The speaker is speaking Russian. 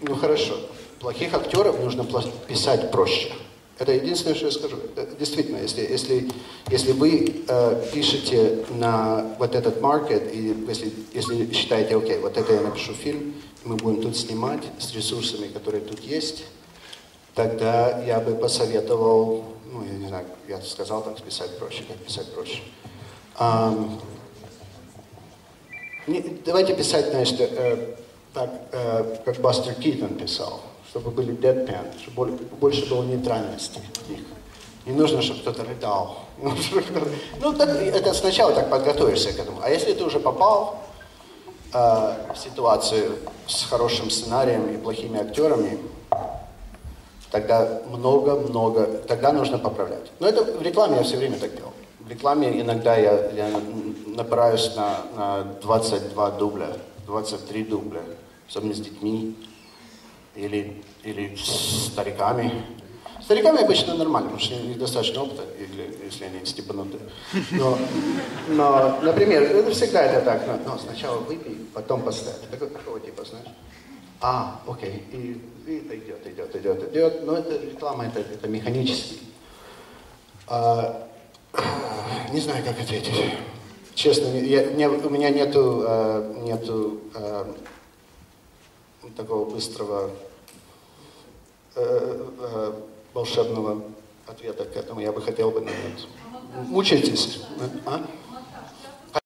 Ну хорошо. Плохих актеров нужно писать проще. Это единственное, что я скажу. Э, действительно, если, если, если вы э, пишете на вот этот маркет, и если, если считаете, окей, вот это я напишу фильм, мы будем тут снимать с ресурсами, которые тут есть, тогда я бы посоветовал, ну, я не знаю, я сказал так, писать проще, как писать проще. Um, не, давайте писать, знаешь, э, так, э, как Бастер Китон писал чтобы были deadpan, чтобы больше было нейтральности в них. Не нужно, чтобы кто-то рыдал. Ну, так, это сначала так подготовишься к этому. А если ты уже попал э, в ситуацию с хорошим сценарием и плохими актерами, тогда много-много, тогда нужно поправлять. Но это в рекламе я все время так делал. В рекламе иногда я, я набираюсь на, на 22 дубля, 23 дубля, особенно с детьми или, или с стариками. Стариками обычно нормально, потому что у них достаточно опыта, или, если они степанутые. Но, но, например, это всегда это так, но, но сначала выпей, потом поставь. Такой, какого типа, знаешь? А, окей, и, и это идет, идет, идет, идет. Но это реклама, это, это механически. А, не знаю, как ответить. Честно, я, не, у меня нету, а, нету а, такого быстрого э, э, волшебного ответа к этому. Я бы хотел бы, наверное. Мучайтесь. А?